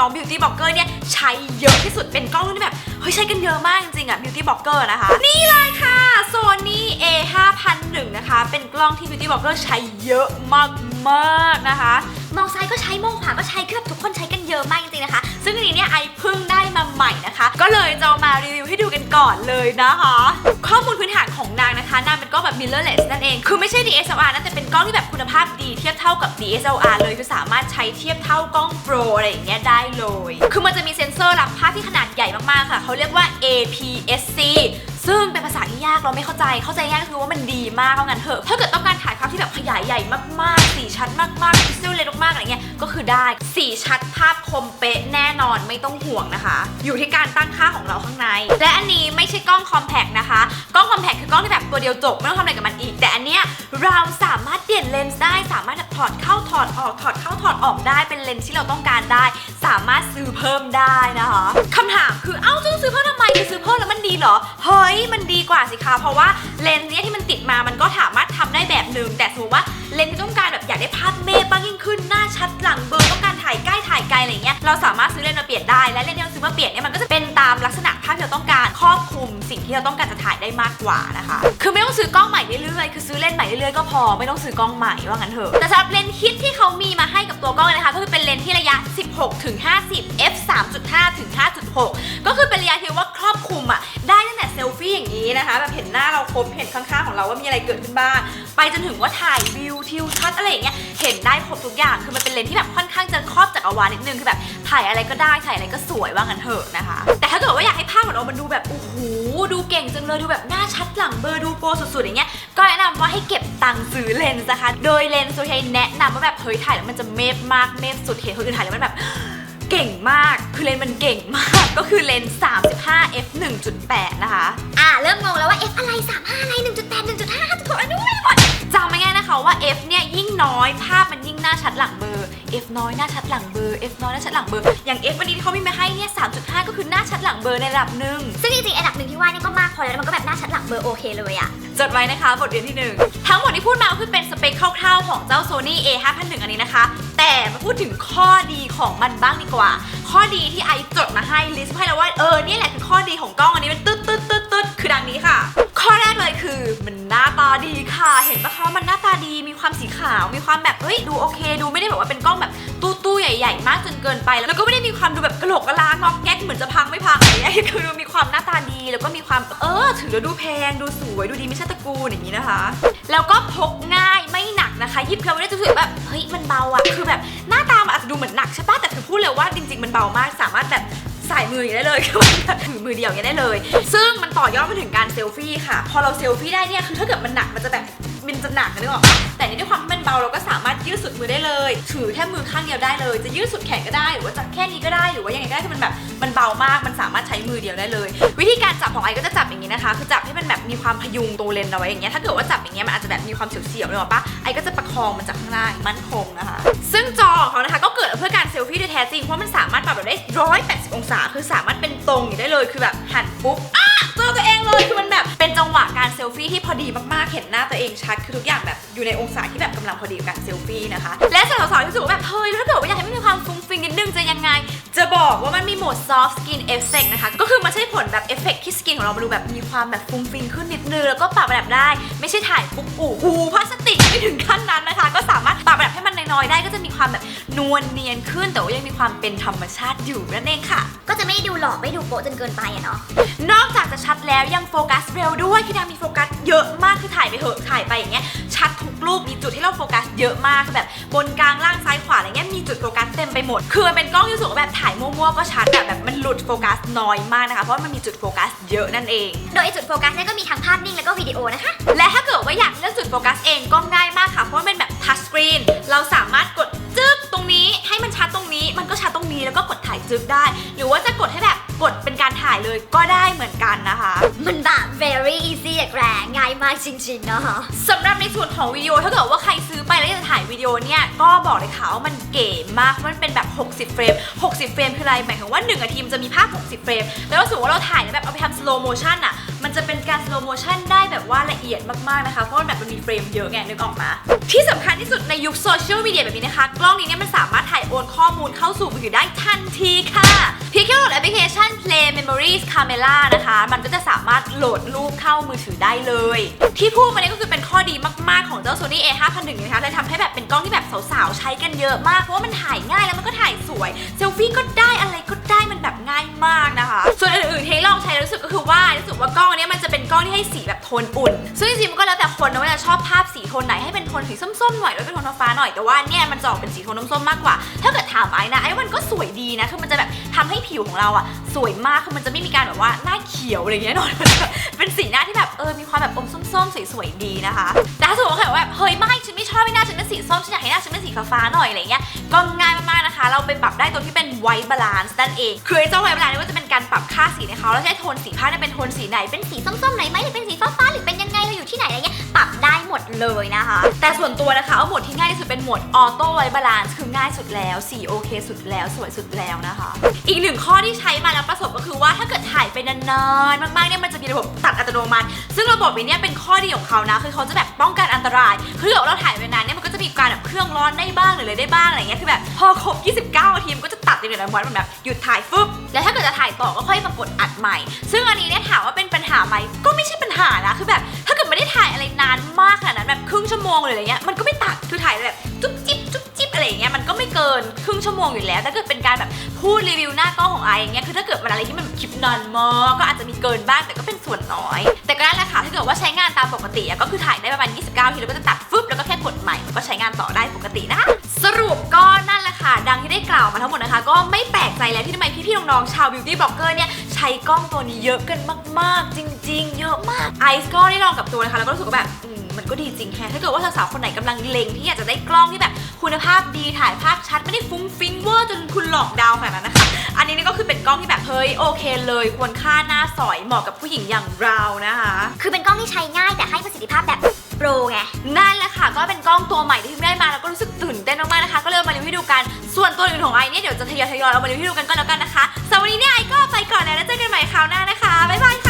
น้องๆ beauty blogger เนี่ยใช้เยอะที่สุดเป็นกล้องรุ่นที่แบบเฮ้ยใช้กันเยอะมากจริงๆอะ beauty blogger นะคะ นี่เลยค่ะ Sony A 5001นะคะ เป็นกล้องที่ beauty blogger ใช้เยอะมาก ๆนะคะ มองซ้ายก็ใช้มองขวาก็ใช้เคือบทุกคนใช้กันเยอะมากจริงๆนะคะ ซึ่งอันนี้เนี่ยไอเพิ่งได้มาใหม่นะคะ ก็เลยจะมารีวิวให้ดูกันก่อนเลยนะคะ ข้อมูลพื้นฐานของนางนะคะนางเป็นกล้องแบบ mirrorless นั่นเอง คือไม่ใช่ DSLR นะแต่เป็นกล้องที่แบบคุณภาพดีเทียบเท่ากับ DSLR เลยคือสามารถใช้เทียบเท่ากล้อง Pro อะไรอย่างเงี้ยได้เลย คือมันจะมีเซ็นเซอร์รับภาพที่ขนาดใหญ่มากๆค่ะเขาเรียกว่า APS-C ซึ่งเป็นภาษาที่ยากเราไม่เข้าใจ เข้าใจง่ายก็คือว่ามันดีมากเอางั้นเถอะ ถ้าเกิดต้องการถ่ายภาพที่แบบขยายใหญ่มากๆสีชัดมากๆพิกเซลเล็กมากๆอะไรเงี้ย ก็คือได้สีชัดภาพคมเป๊ะแน่นอนไม่ต้องห่วงนะคะ อยู่ที่การตั้งค่าของเราข้างใน และอันนี้ไม่ใช่กล้องคอมแพกนะคะ กล้องคอมแพกคือกล้องที่แบบตัวเดียวจบไม่ต้องทำอะไรกับมันอีก แต่อันเนี้ยเราสามารถเปลี่ยนเลนส์ได้สามารถแบบถอดเข้าถอดออกถอดเข้าถอดออกได้เป็นเลนส์ที่เราต้องการได้ สามารถซื้อเพิ่มได้นะคะคำถามคือ เหรอ เฮ้ย มันดีกว่าสิคะเพราะว่าเลนส์เนี้ยที่มันติดมามันก็สามารถทำได้แบบหนึ่งแต่สมมติว่าเลนส์ที่ต้องการแบบอยากได้ภาพเมฆบ้างยิ่งขึ้นหน้าชัดหลังเบลอต้องการถ่ายใกล้ถ่ายไกลอะไรเงี้ยเราสามารถซื้อเลนส์มาเปลี่ยนได้และเลนส์ที่เราซื้อมาเปลี่ยนเนี่ยมันก็จะเป็นตามลักษณะภาพที่เราต้องการครอบคลุมสิ่งที่เราต้องการจะถ่ายได้มากกว่านะคะ คือไม่ต้องซื้อกล้องใหม่เรื่อยๆคือซื้อเลนส์ใหม่เรื่อยๆก็พอไม่ต้องซื้อกล้องใหม่ว่างั้นเถอะแต่สำหรับเลนส์คิดที่เขามีมาให้กับตัวกล้องนะคะก็คือเป็นเลนส์ที่ระยะ 16 ถึง 50 f 3.5 ถึง 5.6 ก็คือ ห็นหน้าเราครบเห็นข้างๆของเราว่ามีอะไรเกิดขึ้นบ้าง ไปจนถึงว่าถ่ายวิวทิวทัศน์อะไรอย่างเงี้ยเห็นได้ครบทุกอย่างคือมันเป็นเลนส์ที่แบบค่อนข้างจะครอบจักรวาลนิดนึงคือแบบถ่ายอะไรก็ได้ถ่ายอะไรก็สวยว่างั้นเถอะนะคะ แต่ถ้าเกิดว่าอยากให้ภาพของเรามันดูแบบโอ้โหดูเก่งจังเลยดูแบบหน้าชัดหลังเบอร์ดูโปรสุดๆอย่างเงี้ยก็แนะนำว่าให้เก็บตังค์ซื้อเลนส์นะคะ โดยเลนส์โซเชียแนะนำว่าแบบเฮ้ยถ่ายแล้วมันจะเมฟมากเมฟสุดเห็นคนอื่นถ่ายแล้วมันแบบ เก่งมาก คือเลนส์มันเก่งมาก ก็คือเลนส์35 f 1.8 นะคะ อ่าเริ่มงงแล้วว่า F อะไร 35 อะไร 1.8 1.5ทุกคนอันนู้นไม่หมดจำไม่ง่ายนะคะว่า f เนี่ยยิ่งน้อยภาพมันยิ่งหน้าชัดหลังเบอร์ f น้อยหน้าชัดหลังเบอร์ f น้อยหน้าชัดหลังเบอร์ อย่าง f วันนี้ที่เขามีมาให้เนี่ย เบอร์ในระดับหนึ่งซึ่งจริงๆอันดับหนึ่งที่ว่านี่ก็มากพอแล้วแล้วมันก็แบบหน้าชัดหลังเบอร์โอเคเลยอะ จดไว้นะคะ บทเรียนที่1ทั้งหมดที่พูดมาก็คือเป็นสเปคคร่าวๆของเจ้า Sony A 5001 อันนี้นะคะ แต่มาพูดถึงข้อดีของมันบ้างดีกว่า ข้อดีที่ไอจดมาให้ลิสต์ให้แล้วว่าเออเนี่ยแหละคือข้อดีของกล้องอันนี้มันตึ๊ดตึ๊ดตึ๊ดตึ๊ดคือดังนี้ค่ะ ข้อแรกเลยคือมันหน้าตาดีค่ะ เห็นปะคะว่ามันหน้าตาดีมีความสีขาวมีความแบบเฮ้ยดูโอเค ดูไม่ได้แบบว่าเป็นกล้องแบบตู้ตู้ๆใหญ่ ๆ มากจนเกินไป แล้วก็ไม่ได้มีความดูแบบกระโหลกกระลางงอกแงก ความเออถือแล้วดูแพงดูสวยดูดีไม่ใช่ตะกูลอย่างนี้นะคะ แล้วก็พกง่ายไม่หนักนะคะยิบเครื่อไม่ได้จะรู้สึกแบบเฮ้ยมันเบาอะคือแบบหน้าตามันอาจจะดูเหมือนหนักใช่ปะแต่ถือพูดเลยว่าจริง ๆ มันเบามากสามารถแบบใส่มืออย่างนี้ได้เลยคือถือมือเดียวอย่างได้เลย ซึ่งมันต่อยอดไปถึงการเซลฟี่ค่ะ พอเราเซลฟี่ได้เนี่ยคือถ้าเกิดมันหนักมันจะแบบ มันจะหนักนึกออกปะแต่นี่ด้วยความที่มันเบาเราก็สามารถยืดสุดมือได้เลย ถือแค่มือข้างเดียวได้เลย จะยืดสุดแขนก็ได้หรือว่าจะแค่นี้ก็ได้หรือว่ายังไงก็ได้คือมันแบบมันเบามากมันสามารถใช้มือเดียวได้เลย วิธีการจับของไอก็จะจับอย่างนี้นะคะคือจับให้มันแบบมีความพยุงตรงเลนส์เอาไว้อย่างเงี้ยถ้าเกิดว่าจับอย่างเงี้ยมันอาจจะแบบมีความเสียวๆเลยหรอกปะไอก็จะประคองมันจากข้างล่างมั่นคงนะคะ ซึ่งจอของเขานะคะก็เกิดเพื่อการเซลฟี่โดยแท้จริงเพราะมันสามารถปรับแบบได้ร้อยแปดสิบองศา คือสามารถเป็นตรงอย่างได้เลยคือแบบหันปุ๊บอ้าเจอตัวเองเลยคือมันแบบ งหวะการเซลฟี่ที่พอดีมากๆ เห็นหน้าตัวเองชัดคือทุกอย่างแบบอยู่ในองศาที่แบบกำลังพอดีกับการเซลฟี่นะคะ และสาวๆที่รู้สึกว่าแบบเฮ้ยแล้วถ้าเกิดว่าอยากให้มันมีความฟุ้งฟิ้งนิดนึงจะยังไง จะบอกว่ามันมีโหมด soft skin effect นะคะ ก็คือมันใช้ ลแบบเอฟเฟกที่สกินของเรามาดูแบบมีความแบบฟุ้งฟิ้งขึ้นนิดนึงแล้วก็ปรับระดับได้ ไม่ใช่ถ่ายปุ๊บอู้หูพลาสติกไม่ถึงขั้นนั้นนะคะ ก็สามารถปรับระดับให้มันน้อยๆได้ก็จะมีความแบบนวลเนียนขึ้นแต่ว่ายังมีความเป็นธรรมชาติอยู่นั่นเองค่ะ ก็จะไม่ดูหลอกไม่ดูโป๊ะจนเกินไปอะเนาะนอกจากจะชัดแล้วยังโฟกัสเร็วด้วยคือนางมีโฟกัสเยอะมากคือถ่ายไปเหอะถ่ายไปอย่างเงี้ยชัดทุกรูปมีจุดที่เราโฟกัสเยอะมากคือแบบบนกลางล่างซ้ายขวาอะไรเงี้ยมีจุดโฟกัสเต็มไปหมด คือมันเป็นกล้องที่รู้สึกว่าแบบถ่ายมั่วๆก็ชัดแบบแบบมันหลุดโฟกัสน้อยมากนะคะเพราะว่ามันมีจุดโฟกัสเยอะนั่นเอง โดยไอ้จุดโฟกัสเนี่ยก็มีทั้งภาพนิ่งแล้วก็วิดีโอนะคะ และถ้าเกิดว่าอยากเลือกจุดโฟกัสเองก็ง่ายมากค่ะ เพราะว่าเป็นแบบทัชสกรีน เราสามารถกดจึ๊กตรงนี้ให้มันชัดตรงนี้ มันก็ชัดตรงนี้แล้วก็กดถ่ายจึ๊กได้ หรือว่าจะกดให้แบบ กดเป็นการถ่ายเลยก็ได้เหมือนกันนะคะ มันแบบ very easy อย่างแรงง่ายมากจริงๆเนาะสำหรับในส่วนของวิดีโอถ้าเกิดว่าใครซื้อไปแล้วจะถ่ายวิดีโอเนี่ยก็บอกเลยค่ะว่ามันเก๋มากเพราะมันเป็นแบบ 60 เฟรม 60 เฟรมคืออะไรหมายถึงว่า1นาทีมันจะมีภาพ 60 เฟรม แล้วถ้าสมมติว่าเราถ่ายแล้วแบบเอาไปทำ slow motion อะ มันจะเป็นการ slow motion ได้แบบว่าละเอียดมากๆนะคะ เพราะว่าแบบมันมีเฟรมเยอะไงนึกออกมา ที่สำคัญที่สุดในยุคโซเชียลมีเดียแบบนี้นะคะ กล้องนี้เนี่ยมันสามารถถ่ายโอนข้อมูลเข้าสู่มือถือได้ทันทีค่ะเพียงแค่โหลดแอปพลิเคชัน Play Memories Camera นะคะ มันก็จะสามารถโหลดรูปเข้ามือถือได้เลย ที่พูดมาเนี่ยก็คือเป็นข้อดีมากๆของเจ้า Sony A5001 นะคะเลยทำให้แบบเป็นกล้องที่แบบสาวๆ ใช้กันเยอะมาก เพราะว่ามันถ่ายง่ายแล้วมันก็ถ่ายสวย เซลฟี่ก็ได้อะไรก็ได้มันแบบง่ายมากนะคะ นอุ่น ซึ่งจริงๆมันก็แล้วแต่คนนะว่าจะชอบภาพสีโทนไหนให้เป็นโทนสีส้มๆหน่อยหรือเป็นโทนฟ้าๆหน่อยแต่ว่าเนี่ยมันจะออกเป็นสีโทนส้มๆมากกว่า ถ้าเกิดถามไอ้นะไอ้วันก็สวยดีนะคือมันจะแบบทำให้ผิวของเราอะสวยมากคือมันจะไม่มีการแบบว่าหน้าเขียวอะไรเงี้ยหน่อยมันเป็นสีหน้าที่แบบเออมีความแบบอมส้มๆสวยๆดีนะคะแต่ถ้าสมมติว่าแบบเฮ้ยไม่ฉันไม่ชอบให้หน้าฉันเป็นสีส้มฉันอยากให้หน้าฉันเป็นสีฟ้าๆหน่อยอะไรเงี้ยก็ง่าย เราไปปรับได้ตรงที่เป็นไวท์บาลานซ์นั่นเองคือไอ้เจ้าไวท์บาลานซ์นี่ก็จะเป็นการปรับค่าสีในเขาแล้วใช้โทนสีผ้าเนี่ยเป็นโทนสีไหนเป็นสีส้มๆไหนไหมหรือเป็นสีฟ้าๆหรือเป็นยังไงเราอยู่ที่ไหนอะไรเงี้ย ปรับได้หมดเลยนะคะ แต่ส่วนตัวนะคะเอาโหมดที่ง่ายที่สุดเป็นโหมดออโต้ไวบาลานซ์คือง่ายสุดแล้วสีโอเคสุดแล้วสวยสุดแล้วนะคะ อีกหนึ่งข้อที่ใช้มาแล้วประสบก็คือว่าถ้าเกิดถ่ายไปนานๆมากๆเนี่ยมันจะมีระบบตัดอัตโนมัติ ซึ่งระบบนี้เนี่ยเป็นข้อดีของเขานะคือเขาจะแบบป้องกันอันตรายคือเกิดว่าเราถ่ายไปนานเนี่ยมันก็จะมีการแบบเครื่องร้อนได้บ้างหรืออะไรได้บ้างอะไรเงี้ยคือแบบพอครบ 29นาทีมันก็จะ ตัดเดือนวันมันแบบหยุดถ่ายฟึบแล้วถ้าเกิดจะถ่ายต่อก็ค่อยมากดอัดใหม่ ซึ่งอันนี้เนี่ยถามว่าเป็นปัญหาไหมก็ไม่ใช่ปัญหานะคือแบบถ้าเกิดไม่ได้ถ่ายอะไรนานมากขนาดนั้นแบบครึ่งชั่วโมงหรืออะไรเงี้ยมันก็ไม่ตัดคือถ่ายแบบจุ๊บจิ๊บจุ๊บจิ๊บอะไรเงี้ยมันก็ไม่เกินครึ่งชั่วโมงอยู่แล้วถ้าเกิดเป็นการแบบพูดรีวิวหน้ากล้องของไออย่างเงี้ยคือถ้าเกิดมันอะไรที่มันคลิปนานมากก็อาจจะมีเกินบ้างแต่ก็เป็นส่วนน้อย แต่ก็นั่นแหละค่ะถ้าเกิดว่าใช้งานตามปกติก็คือถ่ายได้ประมาณ 29ทีแล้วก็จะตัดฟึบแล้วก็แค่กดใหม่ก็ใช้งานต่อได้ปกตินะคะ ที่ได้กล่าวมาทั้งหมดนะคะ ก็ไม่แปลกใจแล้วที่ทำไมพี่ๆน้องๆชาวบิวตี้บล็อกเกอร์เนี่ยใช้กล้องตัวนี้เยอะกันมากๆ จริง ๆ เยอะมากไอซ์ก็ได้ลองกับตัวนะคะแล้วก็รู้สึกว่าแบบอืมมันก็ดีจริงแฮะถ้าเกิดว่าสาวๆคนไหนกำลังเล็งที่อยากจะได้กล้องที่แบบคุณภาพดีถ่ายภาพชัดไม่ได้ฟุ้งฟิ้งเวอร์จนคุณหลอกดาวน์ขนาดนั้นนะคะอันนี้นี่ก็คือเป็นกล้องที่แบบเฮ้ยโอเคเลยควรค่าหน้าสอยเหมาะกับผู้หญิงอย่างเรานะคะ คือเป็นกล้องที่ใช้ง่ายแต่ให้ประสิทธิภาพแบบโปรไง นั่นแหละค่ะ ก็เป็นกล้องตัวใหม่ที่เพิ่งได้มาแล้วก็รู้สึกตื่นเต้นมากๆนะคะ ก็เลยเอามารีวิวให้ดูกัน ส่วนตัวอื่นของไอเนี่ยเดี๋ยวจะทยอยๆเอามารีวิวให้ดูกันก็แล้วกันนะคะสำหรับวันนี้เนี่ยไอก็ไปก่อนแล้วแล้วเจอกันใหม่คราวหน้านะคะบ๊ายบายค่ะ